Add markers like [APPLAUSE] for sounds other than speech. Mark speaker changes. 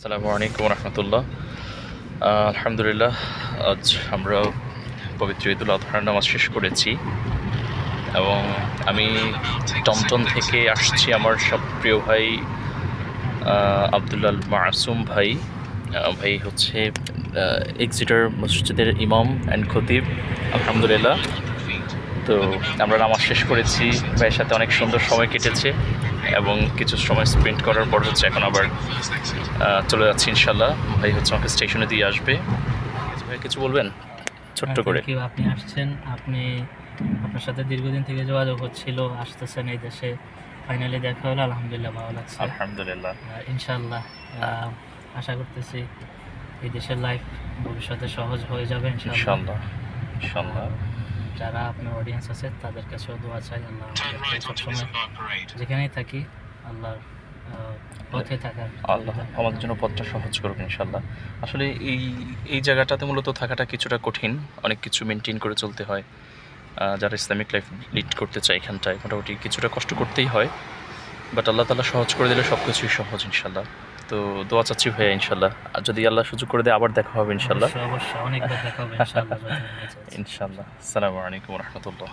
Speaker 1: আসসালামু আলাইকুম রহমতুল্লাহ। আলহামদুলিল্লাহ, আজ আমরা পবিত্র ঈদুল আজহার নামাজ শেষ করেছি এবং আমি টমটম থেকে আসছি আমার সব প্রিয় ভাই আবদুল্লাল মাসুম ভাই। ভাই হচ্ছে এক্সিটার মসজিদের ইমাম অ্যান্ড খতিব। আলহামদুলিল্লাহ। তো আমরা নামাজ শেষ করেছি। ভাইয়ের সাথে অনেক সুন্দর সময় কেটেছে এবং কিছু সময় স্পেন্ড করার পর হচ্ছে এখন আবার চলে যাচ্ছি ইনশাল্লাহ ভাই হচ্ছে আমাকে স্টেশনে দিয়ে আসবে। ভাই কিছু বলবেন? ছোট্ট
Speaker 2: হ্যাঁ,
Speaker 1: করে।
Speaker 2: আপনি আসছেন? আপনি আপনার সাথে দীর্ঘদিন থেকে যোগাযোগ হচ্ছিল আসতেছেন এই দেশে। ফাইনালি দেখা হলো আলহামদুলিল্লাহ ভালো লাগছে।
Speaker 1: আলহামদুলিল্লাহ।
Speaker 2: আহ, আশা করতেছি এই দেশের লাইফ ভবিষ্যতে সহজ হয়ে যাবে
Speaker 1: ইনশাল্লাহ ইনশাল্লাহ
Speaker 2: যারা আপনার অডিয়েন্স আছে তাদের কাছেও দোয়া চাই আল্লাহ সবসময় যেখানেই থাকি আল্লাহর পথে থাকার
Speaker 1: আল্লাহ আমাদের জন্য পথটা সহজ করুন ইনশাল্লাহ আসলে এই এই জায়গাটাতে মূলত থাকাটা কিছুটা কঠিন অনেক কিছু মেনটেন করে চলতে হয়। যারা ইসলামিক লাইফ লিড করতে চায় এখানটায় মোটামুটি কিছুটা কষ্ট করতেই হয়। বাট আল্লাহ তালা সহজ করে দিলে সব কিছুই সহজ ইনশাল্লাহ তো দোয়া চাচ্ছি ভাইয়া ইনশাল্লাহ। আর যদি আল্লাহ সুযোগ করে দেয় আবার দেখা হবে ইনশাল্লাহ। ইনশাল্লাহ। [LAUGHS] আসসালামু আলাইকুম রহমতুল্লাহ।